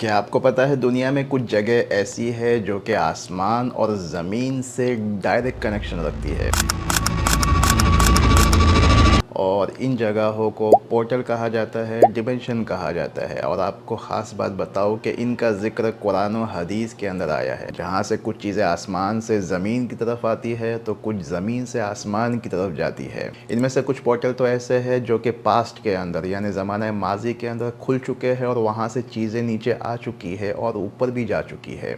क्या आपको पता है दुनिया में कुछ जगह ऐसी है जो कि आसमान और ज़मीन से डायरेक्ट कनेक्शन रखती है? और इन जगहों को पोर्टल कहा जाता है डिमेंशन कहा जाता है। और आपको ख़ास बात बताओ कि इनका ज़िक्र कुरान और हदीस के अंदर आया है। जहाँ से कुछ चीज़ें आसमान से ज़मीन की तरफ़ आती है तो कुछ ज़मीन से आसमान की तरफ़ जाती है। इनमें से कुछ पोर्टल तो ऐसे हैं जो कि पास्ट के अंदर, यानी ज़माना माजी के अंदर खुल चुके हैं और वहाँ से चीज़ें नीचे आ चुकी है और ऊपर भी जा चुकी है।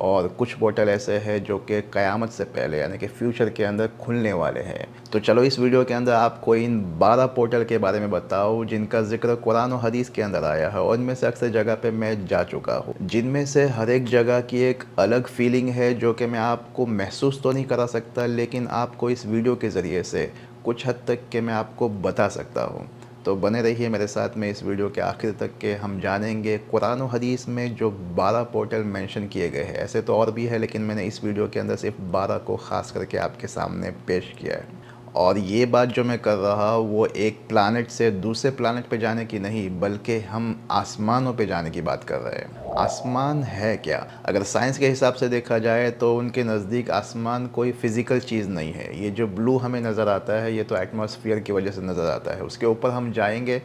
और कुछ पोर्टल ऐसे हैं जो कि क़यामत से पहले, यानी कि फ्यूचर के अंदर खुलने वाले हैं। तो चलो इस वीडियो के अंदर आपको इन 12 पोर्टल के बारे में बताओ जिनका ज़िक्र कुरान और हदीस के अंदर आया है, और इनमें से अक्सर जगह पे मैं जा चुका हूँ। जिनमें से हर एक जगह की एक अलग फीलिंग है, जो कि मैं आपको महसूस तो नहीं करा सकता, लेकिन आपको इस वीडियो के ज़रिए से कुछ हद तक के मैं आपको बता सकता हूँ। तो बने रहिए मेरे साथ में इस वीडियो के आखिर तक के। हम जानेंगे कुरान हदीस में जो 12 पोर्टल मेंशन किए गए हैं। ऐसे तो और भी है, लेकिन मैंने इस वीडियो के अंदर सिर्फ़ 12 को ख़ास करके आपके सामने पेश किया है। और ये बात जो मैं कर रहा हूँ, वो एक प्लानट से दूसरे प्लानट पे जाने की नहीं, बल्कि हम आसमानों पे जाने की बात कर रहे हैं। आसमान है क्या? अगर साइंस के हिसाब से देखा जाए तो उनके नज़दीक आसमान कोई फ़िज़िकल चीज़ नहीं है। ये जो ब्लू हमें नज़र आता है, ये तो एटमॉस्फेयर की वजह से नज़र आता है। उसके ऊपर हम जाएँगे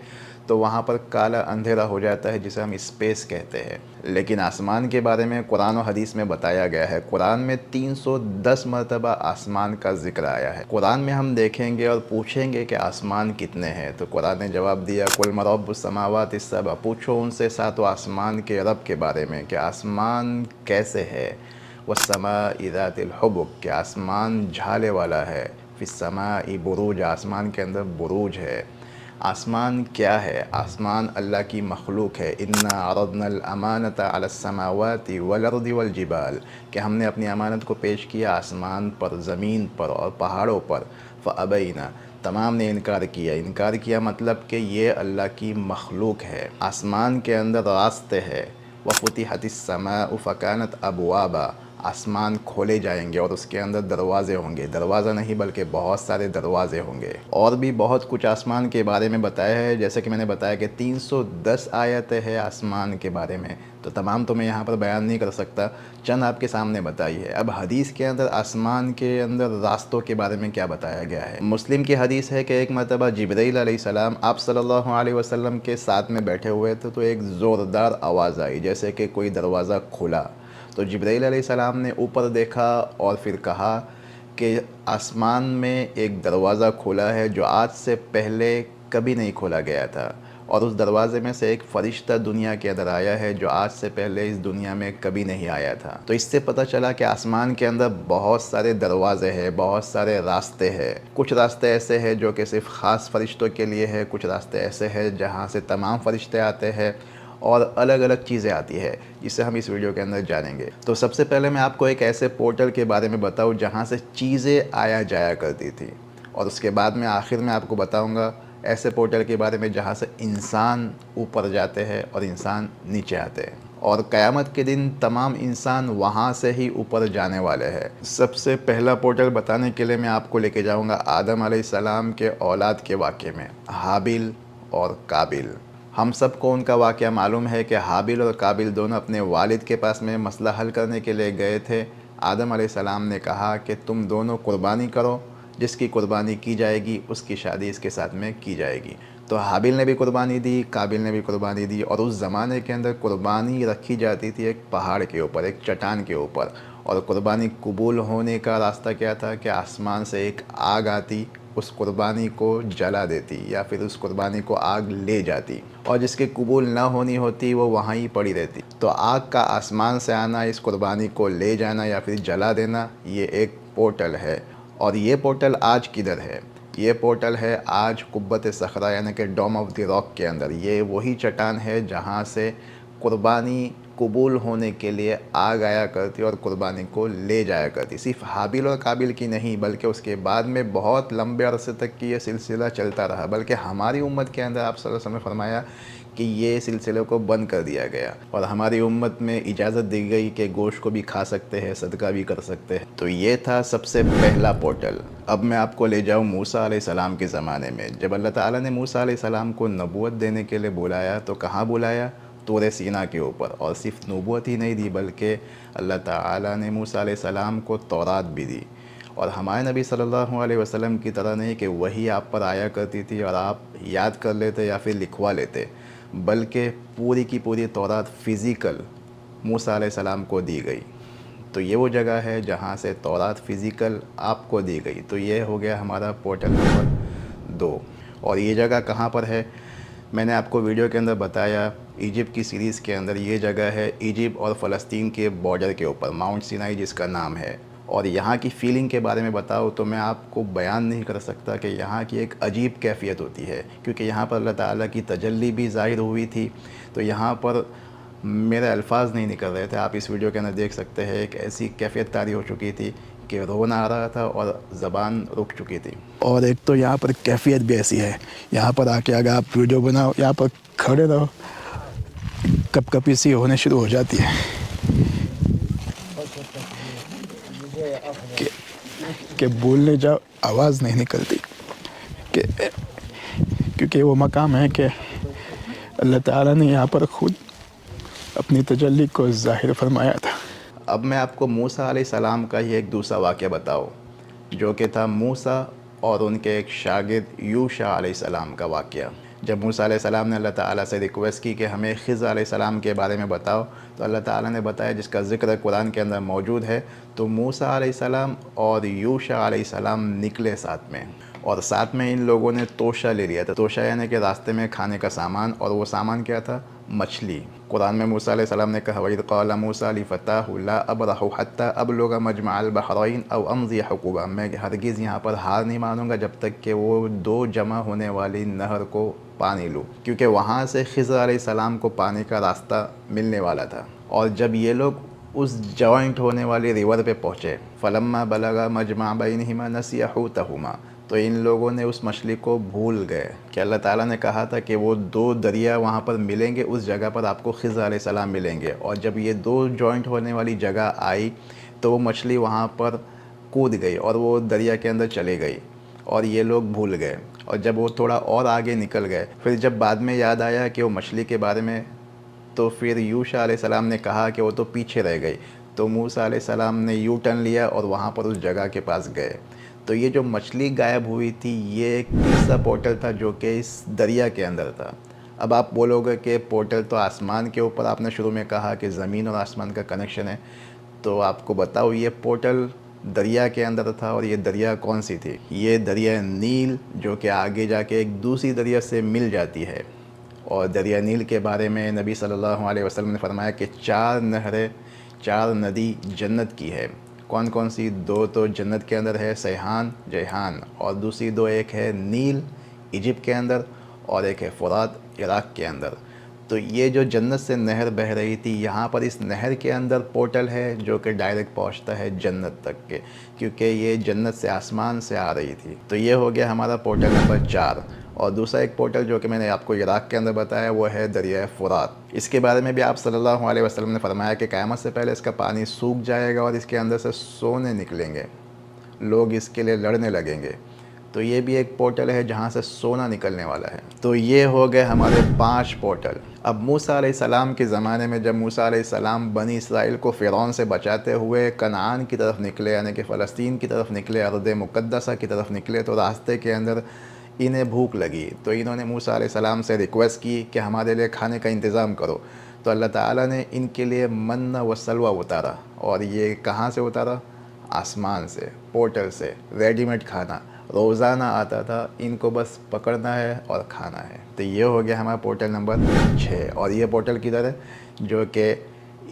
तो वहाँ पर काला अंधेरा हो जाता है, जिसे हम स्पेस कहते हैं। लेकिन आसमान के बारे में कुरान और हदीस में बताया गया है। कुरान में 310 मरतबा आसमान का ज़िक्र आया है। कुरान में हम देखेंगे और पूछेंगे कि आसमान कितने हैं। तो कुरान ने जवाब दिया, कुल मरब समावत इस सब पूछो उनसे साथ आसमान के रब के बारे में कि आसमान कैसे है? वह समा इदातिलहबुक कि आसमान झाले वाला है। फिर समा बुरूज। आसमान के अंदर बुरूज है। आसमान क्या है? आसमान अल्लाह की मखलूक है। इन्ना अरदनल अमानत अलसमावती वलरदी वलजिबाल। कि हमने अपनी अमानत को पेश किया आसमान पर, ज़मीन पर और पहाड़ों पर। फ़अबैना। तमाम ने इनकार किया। इनकार किया मतलब कि ये अल्लाह की मखलूक है। आसमान के अंदर रास्ते है। वफ़ुती हतिसमा फ़कानत आसमान खोले जाएँगे और उसके अंदर दरवाज़े होंगे। दरवाज़ा नहीं, बल्कि बहुत सारे दरवाज़े होंगे। और भी बहुत कुछ आसमान के बारे में बताया है। जैसे कि मैंने बताया कि 310 आयतें है आसमान के बारे में। तो तमाम तो मैं यहाँ पर बयान नहीं कर सकता। चंद आपके सामने बताई है। अब हदीस के अंदर आसमान के अंदर रास्तों के बारे में क्या बताया गया है? मुस्लिम की हदीस है कि एक मरतबा जबरील सलाम आप सल्लल्लाहु अलैहि वसल्लम के साथ में बैठे हुए थे तो एक ज़ोरदार आवाज़ आई, जैसे कि कोई दरवाज़ा खुला। तो जब्राईल सलाम ने ऊपर देखा और फिर कहा कि आसमान में एक दरवाज़ा खोला है जो आज से पहले कभी नहीं खोला गया था। और उस दरवाज़े में से एक फ़रिश्ता दुनिया के अंदर आया है जो आज से पहले इस दुनिया में कभी नहीं आया था। तो इससे पता चला कि आसमान के अंदर बहुत सारे दरवाजे हैं, बहुत सारे रास्ते हैं। कुछ रास्ते ऐसे हैं जो कि सिर्फ़ ख़ास फरिश्तों के लिए है, कुछ रास्ते ऐसे हैं जहाँ से तमाम फरिश्ते आते हैं। और अलग अलग चीज़ें आती है, जिसे हम इस वीडियो के अंदर जानेंगे। तो सबसे पहले मैं आपको एक ऐसे पोर्टल के बारे में बताऊँ, जहाँ से चीज़ें आया जाया करती थी। और उसके बाद में आखिर में आपको बताऊँगा ऐसे पोर्टल के बारे में, जहाँ से इंसान ऊपर जाते हैं और इंसान नीचे आते हैं। और क़यामत के दिन तमाम इंसान वहाँ से ही ऊपर जाने वाले हैं। सबसे पहला पोर्टल बताने के लिए मैं आपको लेके जाऊँगा आदम सलाम के औलाद के वाक़े में, हाबिल और काबिल। हम सबको उनका वाक़ मालूम है कि हाबिल और काबिल दोनों अपने वालिद के पास में मसला हल करने के लिए गए थे। आदम सलाम ने कहा कि तुम दोनों कुर्बानी करो, जिसकी कुर्बानी की जाएगी, उसकी शादी इसके साथ में की जाएगी। तो हाबिल ने भी कुर्बानी दी, काबिल ने भी कुर्बानी दी और उस ज़माने के अंदर कुर्बानी रखी जाती थी एक पहाड़ के ऊपर, एक चट्टान के ऊपर। और कुर्बानी कबूल होने का रास्ता क्या था कि आसमान से एक आग आती उस कुर्बानी को जला देती या फिर उस कुर्बानी को आग ले जाती और जिसके कबूल ना होनी होती, वो वहाँ ही पड़ी रहती। तो आग का आसमान से आना, इस कुर्बानी को ले जाना या फिर जला देना, ये एक पोर्टल है। और ये पोर्टल आज किधर है? ये पोर्टल है आज कुब्बत सखरा यानी कि डोम ऑफ़ द रॉक के अंदर। ये वही चट्टान है जहाँ से कुर्बानी कबूल होने के लिए आ गया करती और कुर्बानी को ले जाया करती। सिर्फ़ हाबिल और काबिल की नहीं, बल्कि उसके बाद में बहुत लंबे अरसे तक की ये सिलसिला चलता रहा। बल्कि हमारी उम्मत के अंदर आप सल्लल्लाहु अलैहि फरमाया कि ये सिलसिले को बंद कर दिया गया और हमारी उम्मत में इजाज़त दी गई कि गोश्त को भी खा सकते हैं, सदका भी कर सकते हैं। तो ये था सबसे पहला पोर्टल। अब मैं आपको ले जाऊँ मूसा सलाम के ज़माने में। जब अल्लाह ताला ने मूसा सलाम को नबूत देने के लिए बुलाया तो कहाँ बुलाया? तूर सीना के ऊपर। और सिर्फ़ नबूत ही नहीं दी, बल्कि अल्लाह ताला ने मूसा सलाम को तौरात भी दी। और हमारे नबी सल्लल्लाहु अलैहि वसल्लम की तरह नहीं कि वही आप पर आया करती थी और आप याद कर लेते या फिर लिखवा लेते, बल्कि पूरी की पूरी तौरात फ़िज़िकल मूसा सलाम को दी गई। तो ये वो जगह है जहाँ से तौरात फ़िज़िकल आपको दी गई। तो ये हो गया हमारा पोर्टल नंबर दो। और ये जगह कहाँ पर है? मैंने आपको वीडियो के अंदर बताया इजिप्ट की सीरीज़ के अंदर ये जगह है, इजिप्ट और फ़लस्तीन के बॉर्डर के ऊपर, माउंट सिनाई जिसका नाम है। और यहाँ की फ़ीलिंग के बारे में बताओ तो मैं आपको बयान नहीं कर सकता कि यहाँ की एक अजीब कैफियत होती है, क्योंकि यहाँ पर अल्लाह ताला की तजल्ली भी ज़ाहिर हुई थी। तो यहाँ पर मेरे अल्फाज नहीं निकल रहे थे। आप इस वीडियो के अंदर देख सकते हैं, एक ऐसी कैफियत तारी हो चुकी थी कि रोना आ रहा था और ज़बान रुक चुकी थी। और एक तो यहाँ पर कैफियत भी ऐसी है। यहाँ पर आके अगर आप वीडियो बनाओ, यहाँ पर खड़े रहो। कप कपी सी होने शुरू हो जाती है। कि, कि बोलने जाओ आवाज़ नहीं निकलती। कि क्योंकि वो मकाम है कि अल्लाह ताला ने यहाँ पर खुद अपनी तजल्ली को ज़ाहिर फरमाया था। अब मैं आपको मूसा सलाम का ही एक दूसरा वाक़ बताऊँ जो कि था मूसा और उनके एक शागिद यूशा सलाम का वाक़ जब मूसा सलाम ने अल्लाह ताला से रिक्वेस्ट की कि हमें ख़िज़ सलाम के बारे में बताओ तो अल्लाह ताला ने बताया जिसका ज़िक्र कुरान के अंदर मौजूद है तो मूसा सलाम और यूशा सलाम निकले साथ में। और साथ में इन लोगों ने तोशा ले लिया था। तोशा यानी कि रास्ते में खाने का सामान और वो सामान क्या था? मछली। कुरान में मूसा सलाम ने कहा वही कौला मूसा अली फ़तः अब रहता अब लोग मजमाल बहरीन अब अमजी हकूबा। मैं हरगिज़ यहाँ पर हार नहीं मानूँगा जब तक कि वो दो जमा होने वाली नहर को पानी लूँ, क्योंकि वहाँ से खज़र सलाम को पानी का रास्ता मिलने वाला था। और जब ये लोग उस जॉइंट होने वाली रिवर पे पहुँचे, फ़लम्मा बलगा मजमा बिन हिमा नसिया तहुमा तो इन लोगों ने उस मछली को भूल गए। कि अल्लाह ताला ने कहा था कि वो दो दरिया वहाँ पर मिलेंगे, उस जगह पर आपको खज़ सलाम मिलेंगे। और जब ये दो जॉइंट होने वाली जगह आई तो वो मछली वहाँ पर कूद गई और वो दरिया के अंदर चली गई और ये लोग भूल गए। और जब वो थोड़ा और आगे निकल गए, फिर जब बाद में याद आया कि वो मछली के बारे में तो फिर यूशा सलाम ने कहा कि वो तो पीछे रह गई। तो मूसा सलाम ने यू टर्न लिया और वहाँ पर उस जगह के पास गए। तो ये जो मछली गायब हुई थी, ये तीसरा पोर्टल था जो कि इस दरिया के अंदर था। अब आप बोलोगे कि पोर्टल तो आसमान के ऊपर, आपने शुरू में कहा कि ज़मीन और आसमान का कनेक्शन है तो आपको बताओ ये पोर्टल दरिया के अंदर था और ये दरिया कौन सी थी? ये दरिया नील, जो कि आगे जाके एक दूसरी दरिया से मिल जाती है। और दरिया नील के बारे में नबी सल्लल्लाहु अलैहि वसल्लम ने फरमाया कि चार नहरें, चार नदी जन्नत की है। कौन कौन सी दो तो जन्नत के अंदर है? सैहान जयहान और दूसरी दो, एक है नील इजिप्ट के अंदर, और एक है फ़ुरात, इराक़ के अंदर। तो ये जो जन्नत से नहर बह रही थी, यहाँ पर इस नहर के अंदर पोर्टल है, जो कि डायरेक्ट पहुँचता है जन्नत तक के, क्योंकि ये जन्नत से आसमान से आ रही थी। तो ये हो गया हमारा पोर्टल नंबर चार। और दूसरा एक पोर्टल जो कि मैंने आपको इराक़ के अंदर बताया, वो है दरिया फ़ुरात। इसके बारे में भी आप सल्लल्लाहु अलैहि वसल्लम ने फरमाया कि क़यामत से पहले इसका पानी सूख जाएगा और इसके अंदर से सोने निकलेंगे। लोग इसके लिए लड़ने लगेंगे। तो ये भी एक पोर्टल है जहाँ से सोना निकलने वाला है। तो ये हो गए हमारे पाँच पोर्टल। अब मूसा सलाम के ज़माने में जब मूसा सलाम बनी इसराइल को फ़िरौन से बचाते हुए कनान की तरफ़ निकले, यानी कि फ़लस्तीन की तरफ़ निकले अरद मुक़दसा की तरफ़ निकले तो रास्ते के अंदर इन्हें भूख लगी। तो इन्होंने मूसा सलाम से रिक्वेस्ट की कि हमारे लिए खाने का इंतज़ाम करो। तो अल्लाह ताला ने इनके लिए मन व सलवा उतारा और ये कहाँ से उतारा? आसमान से, पोर्टल से, रेडीमेड खाना। रोज़ाना आता था, इनको बस पकड़ना है और खाना है। तो ये हो गया हमारा पोर्टल नंबर छः। और ये पोर्टल किधर है? जो कि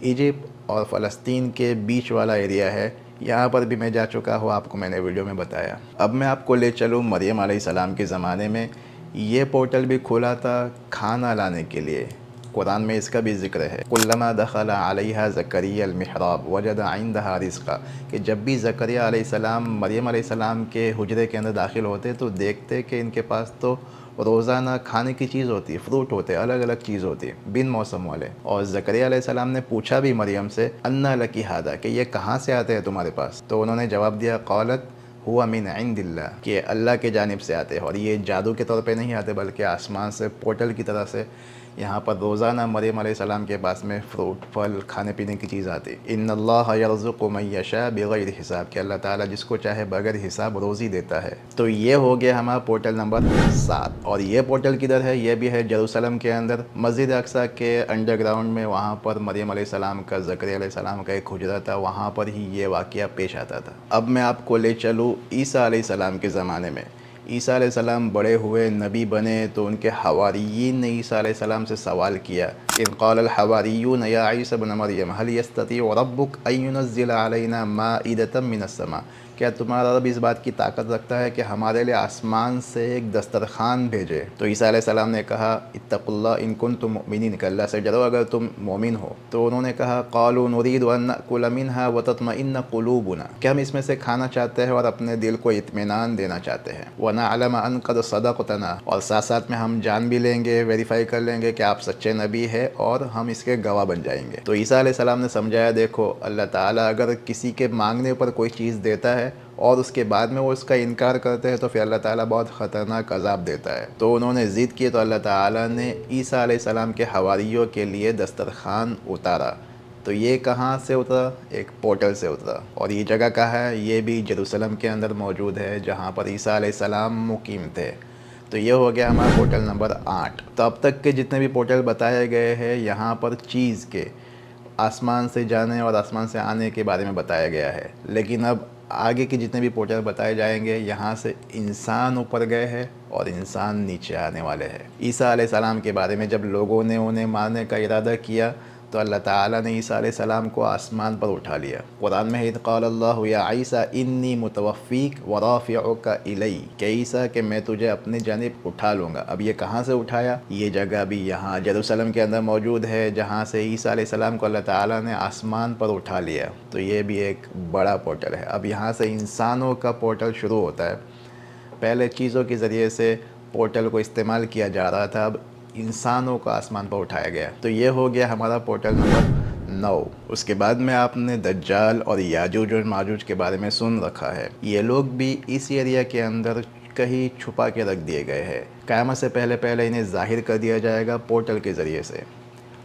इजिप्ट और फ़लस्तीन के बीच वाला एरिया है। यहाँ पर भी मैं जा चुका हूँ, आपको मैंने वीडियो में बताया। अब मैं आपको ले चलूँ मरियम सलाम के ज़माने में। ये पोर्टल भी खोला था खाना लाने के लिए। कुरान में इसका भी ज़िक्र है। कुल्लमा दखल दखला अलैहा ज़करियालमहराब वजद आइंदहा रिस्का कि जब भी ज़करिया सलाम, मरियम सलाम के हजरे के अंदर दाखिल होते तो देखते कि इनके पास तो रोज़ाना खाने की चीज़ होती है, फ्रूट होते हैं अलग अलग चीज़ होती है, बिन मौसम वाले। और ज़करिया सलाम ने पूछा भी मरियम से, अन्ना लकी हादा? कि ये कहाँ से आते हैं तुम्हारे पास? तो उन्होंने जवाब दिया, कौलत हुआ मिन दिल्ला कि अल्लाह के जानब से आते हैं, और ये जादू के तौर पर नहीं आते, बल्कि आसमान से, पोर्टल की तरह से यहाँ पर रोज़ाना मरीम सलाम के पास में फ्रूट, फल खाने पीने की चीज़ आती। इन यशा बग़ैर हिसाब, के अल्लाह ताला जिसको चाहे बगैर हिसाब रोज़ी देता है। तो ये हो गया हमारा पोर्टल नंबर सात। और ये पोर्टल किधर है? ये भी है जरूसलम के अंदर। मस्जिद अक्सा के अंडरग्राउंड में वहाँ पर मरीम सलाम का ज़कर सलाम का एक खुजरा था। वहाँ पर ही ये वाक़ पेश आता था। अब मैं आपको ले चलूँ ईसा सलाम के ज़माने में। ईसा सलाम बड़े हुए नबी बने तो उनके हवारियन ने ईसा सलाम से सवाल किया इनकाल हवारीन या ईसा मरियम, हल यस्तती रब्बुक अयनज़िल अलैना माइदतम मिनस्समा क्या तुम्हारा रब इस बात की ताकत रखता है कि हमारे लिए आसमान से एक दस्तरखान भेजे? तो ईसा सलाम ने कहा इतकुल्ला इनकुन तुम मिन अल्लाह से डरो अगर तुम मोमिन हो। तो उन्होंने कहा, कौल नरीद कुलमिन है व तत्म इन क्या हम इसमें से खाना चाहते हैं और अपने दिल को इतमान देना चाहते हैं? वना कद और साथ साथ में हम जान भी लेंगे वेरीफाई कर लेंगे कि आप सच्चे नबी है और हम इसके गवाह बन जाएँगे। तो ईसा सलाम ने समझाया, देखो, अल्लाह ताला अगर किसी के मांगने पर कोई चीज़ देता है और उसके बाद में वो इसका इनकार करते हैं तो फिर अल्लाह ताला बहुत ख़तरनाक अजाब देता है। तो उन्होंने ज़िद की तो अल्लाह ताला ने ईसा सलाम के हवारियों के लिए दस्तरखान उतारा। तो ये कहाँ से उतरा एक पोर्टल से उतरा और ये जगह कहाँ है? ये भी जरूसलम के अंदर मौजूद है, जहाँ पर ईसा सलाम मुकीम थे। तो ये हो गया हमारा पोर्टल नंबर आठ। तो अब तक के जितने भी पोर्टल बताए गए हैं, यहाँ पर चीज़ के, आसमान से जाने और आसमान से आने के बारे में बताया गया है। लेकिन अब आगे के जितने भी पोर्टल बताए जाएँगे, यहाँ से इंसान ऊपर गए हैं और इंसान नीचे आने वाले हैं। ईसा सलाम के बारे में जब लोगों ने उन्हें मारने का इरादा किया तो अल्लाह ताला ने ईसा सलाम को आसमान पर उठा लिया। कुरान में ईसा, इन्नी मुतवफ़ीक वराफ़ का इलई के ईसा कि मैं तुझे अपनी जानब उठा लूँगा। अब ये कहाँ से उठाया? ये जगह भी यहाँ जरूसलम के अंदर मौजूद है, जहाँ से ईसा सलाम को अल्लाह ताला ने आसमान पर उठा लिया। तो ये भी एक बड़ा पोर्टल है। अब यहाँ से इंसानों का पोर्टल शुरू होता है। पहले चीज़ों के ज़रिए से पोर्टल को इस्तेमाल किया जा रहा था। अब इंसानों को आसमान पर उठाया गया। तो ये हो गया हमारा पोर्टल नंबर नौ। उसके बाद में आपने दज्जाल और याजूज और माजूज के बारे में सुन रखा है। ये लोग भी इस एरिया के अंदर कहीं छुपा के रख दिए गए हैं। क़यामत से पहले पहले इन्हें ज़ाहिर कर दिया जाएगा पोर्टल के ज़रिए से।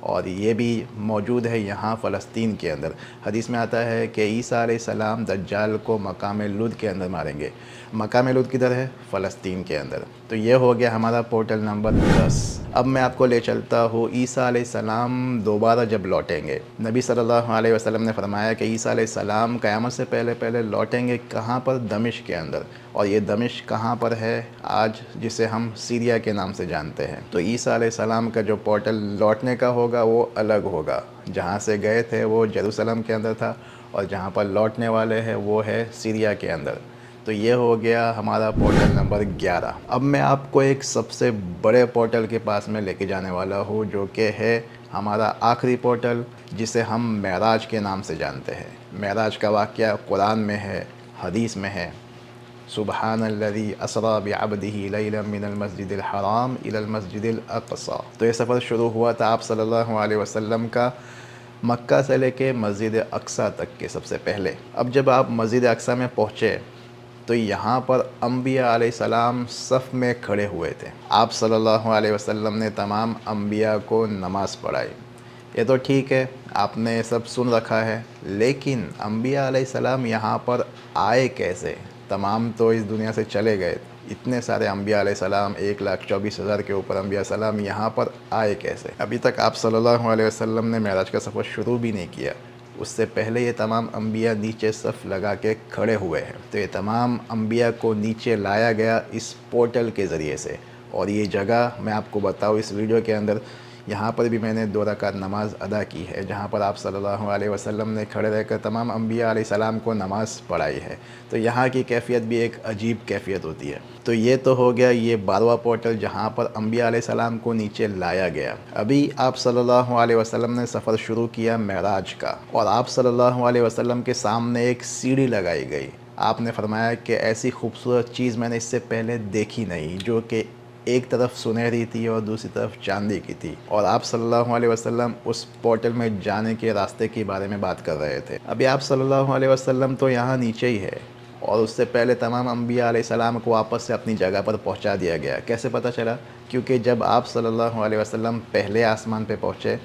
और ये भी मौजूद है यहाँ फ़लस्तीन के अंदर। हदीस में आता है कि ईसा सलाम दज्जाल को मकाम लुद के अंदर मारेंगे। मकाम लुद किधर है? फ़लस्तीन के अंदर। तो ये हो गया हमारा पोर्टल नंबर दस। अब मैं आपको ले चलता हूँ ईसा सलाम दोबारा जब लौटेंगे। नबी सल्लल्लाहु अलैहि वसल्लम ने फरमाया कि ईसा सलाम क़यामत से पहले पहले लौटेंगे कहाँ पर? दमिश के अंदर। और ये दमिश कहाँ पर है? आज जिसे हम सीरिया के नाम से जानते हैं। तो ईसा सलाम का जो पोर्टल लौटने का होगा, वो अलग होगा। जहाँ से गए थे वो जरूसलम के अंदर था और जहाँ पर लौटने वाले हैं वो है सीरिया के अंदर। तो ये हो गया हमारा पोर्टल नंबर 11 अब मैं आपको एक सबसे बड़े पोर्टल के पास में लेके जाने वाला हूँ, जो कि है हमारा आखिरी पोर्टल, जिसे हम महराज के नाम से जानते हैं। महराज का वाक़ कुरान में है, हदीस में है। असरा मिनल हराम इलल मस्जिदिल अक़सा। तो ये सफ़र शुरू हुआ था आप सल्लल्लाहु अलैहि वसल्लम का मक्का से लेके मस्जिद अक्सा तक के सबसे पहले। अब जब आप मस्जिद अक्सा में पहुँचे तो यहाँ पर अम्बिया सलाम सफ़ में खड़े हुए थे। आप सल्लल्लाहु अलैहि वसल्लम ने तमाम अम्बिया को नमाज़ पढ़ाई। ये तो ठीक है, आपने सब सुन रखा है, लेकिन अम्बिया सलाम यहाँ पर आए कैसे? तमाम तो इस दुनिया से चले गए। इतने सारे अम्बिया सलाम, एक लाख चौबीस हज़ार के ऊपर अम्बिया सलाम यहाँ पर आए कैसे? अभी तक आप सल्लल्लाहु अलैहि वसल्लम ने महराज का सफ़र शुरू भी नहीं किया। उससे पहले ये तमाम अम्बिया नीचे सफ़ लगा के खड़े हुए हैं। तो ये तमाम अम्बिया को नीचे लाया गया इस पोर्टल के ज़रिए से। और ये जगह मैं आपको बताऊँ इस वीडियो के अंदर यहाँ पर भी मैंने दो रकात नमाज़ अदा की है, जहाँ पर आप सल्लल्लाहु अलैहि वसल्लम ने खड़े रहकर तमाम अम्बिया सलाम को नमाज़ पढ़ाई है। तो यहाँ की कैफियत भी एक अजीब कैफियत होती है। तो ये तो हो गया ये बारवा पोर्टल जहाँ पर अम्बिया सलाम को नीचे लाया गया। अभी आप सल्लल्लाहु अलैहि वसल्लम ने सफ़र शुरू किया महराज का, और आप सल्लल्लाहु अलैहि वसल्लम के सामने एक सीढ़ी लगाई गई। आपने फरमाया कि ऐसी खूबसूरत चीज़ मैंने इससे पहले देखी नहीं, जो कि एक तरफ़ सुनहरी थी और दूसरी तरफ़ चांदी की थी। और आप सल्लल्लाहु अलैहि वसल्लम उस पोर्टल में जाने के रास्ते के बारे में बात कर रहे थे। अभी आप सल्लल्लाहु अलैहि वसल्लम तो यहाँ नीचे ही है। और उससे पहले तमाम अम्बिया सलाम को वापस से अपनी जगह पर पहुँचा दिया गया। कैसे पता चला? क्योंकि जब आप सल्लल्लाहु अलैहि वसल्लम पहले आसमान पर पहुँचे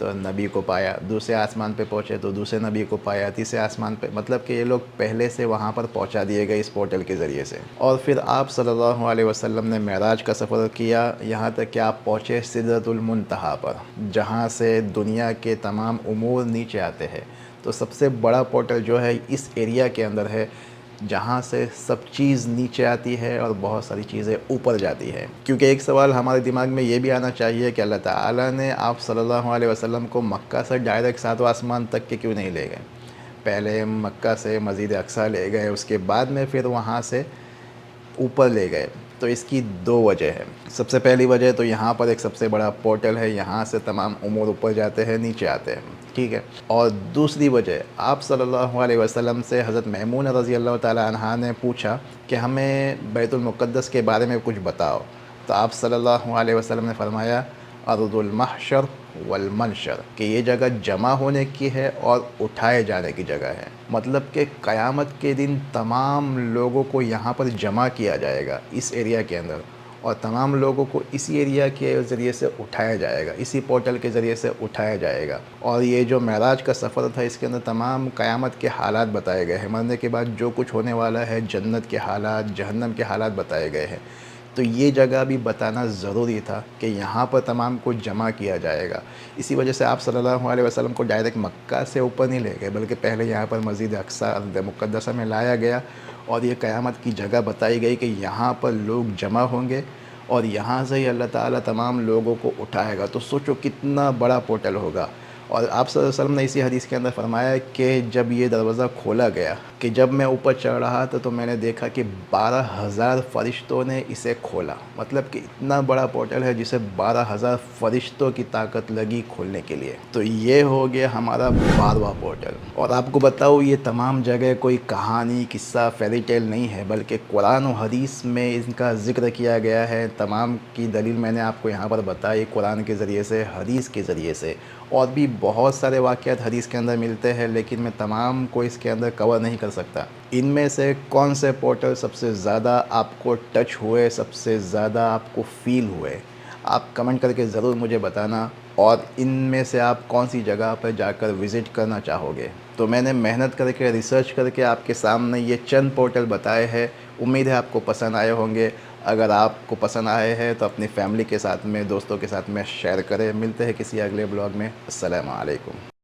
तो नबी को पाया। दूसरे आसमान पे पहुँचे तो दूसरे नबी को पाया। तीसरे आसमान पे मतलब कि ये लोग पहले से वहाँ पर पहुँचा दिए गए इस पोर्टल के ज़रिए से। और फिर आप सल्लल्लाहु अलैहि वसल्लम ने महराज का सफ़र किया। यहाँ तक कि आप पहुँचे सिदरतुल मुंतहा पर, जहाँ से दुनिया के तमाम उमूर नीचे आते हैं। तो सबसे बड़ा पोर्टल जो है इस एरिया के अंदर है। जहाँ से सब चीज़ नीचे आती है और बहुत सारी चीज़ें ऊपर जाती है। क्योंकि एक सवाल हमारे दिमाग में ये भी आना चाहिए कि अल्लाह ताला ने आप सल्लल्लाहु अलैहि वसल्लम को मक्का से डायरेक्ट सातों आसमान तक के क्यों नहीं ले गए? पहले मक्का से मज़ीद अक्सा ले गए, उसके बाद में फिर वहाँ से ऊपर ले गए। तो इसकी दो वजह है। सबसे पहली वजह तो यहाँ पर एक सबसे बड़ा पोर्टल है, यहाँ से तमाम उमूर ऊपर जाते हैं, नीचे आते हैं, ठीक है? और दूसरी वजह, आप सल्लल्लाहु अलैहि वसल्लम से हज़रत महमून रज़ी अल्लाह तहा ने पूछा कि हमें बैतुलमक़दस के बारे में कुछ बताओ। तो आप सल्लल्लाहु अलैहि वसल्लम ने फरमाया अर्दुलमहशर वलमनशर कि ये जगह जमा होने की है और उठाए जाने की जगह है। मतलब कि क़यामत के दिन तमाम लोगों को यहाँ पर जमा किया जाएगा इस एरिया के अंदर, और तमाम लोगों को इसी एरिया के ज़रिए से उठाया जाएगा, इसी पोर्टल के ज़रिए से उठाया जाएगा। और ये जो महराज का सफ़र था, इसके अंदर तमाम क़यामत के हालात बताए गए हैं। मरने के बाद जो कुछ होने वाला है, जन्नत के हालात, जहन्नम के हालात बताए गए हैं। तो ये जगह भी बताना ज़रूरी था कि यहाँ पर तमाम को जमा किया जाएगा। इसी वजह से आप सल्लल्लाहु अलैहि वसल्लम को डायरेक्ट मक्का से ऊपर नहीं ले गए, बल्कि पहले यहाँ पर मस्जिद अक्सा मुक़दसा में लाया गया और ये क़यामत की जगह बताई गई कि यहाँ पर लोग जमा होंगे और यहाँ से ही अल्लाह ताला तमाम लोगों को उठाएगा। तो सोचो कितना बड़ा पोर्टल होगा। और आप वसल्लम ने इसी हदीस के अंदर फरमाया कि जब ये दरवाज़ा खोला गया, कि जब मैं ऊपर चढ़ रहा था तो मैंने देखा कि बारह हज़ार फरिश्तों ने इसे खोला। मतलब कि इतना बड़ा पोर्टल है जिसे बारह हज़ार फरिश्तों की ताकत लगी खोलने के लिए। तो ये हो गया हमारा बारवा पोर्टल। और आपको बताऊँ, ये तमाम जगह कोई कहानी, किस्सा फेरी टेल नहीं है, बल्कि कुरान और हदीस में इनका ज़िक्र किया गया है। तमाम की दलील मैंने आपको यहाँ पर बताई कुरान के ज़रिए से, हदीस के ज़रिए से। और भी बहुत सारे वाक़ात हदीस के अंदर मिलते हैं, लेकिन मैं तमाम को इसके अंदर कवर नहीं कर सकता। इनमें से कौन से पोर्टल सबसे ज़्यादा आपको टच हुए, सबसे ज़्यादा आपको फील हुए? आप कमेंट करके ज़रूर मुझे बताना। और इनमें से आप कौन सी जगह पर जाकर विज़िट करना चाहोगे? तो मैंने मेहनत करके रिसर्च करके आपके सामने ये चंद पोर्टल बताए हैं। उम्मीद है आपको पसंद आए होंगे। अगर आपको पसंद आए हैं तो अपनी फैमिली के साथ में, दोस्तों के साथ में शेयर करें। मिलते हैं किसी अगले ब्लॉग में। असलकुम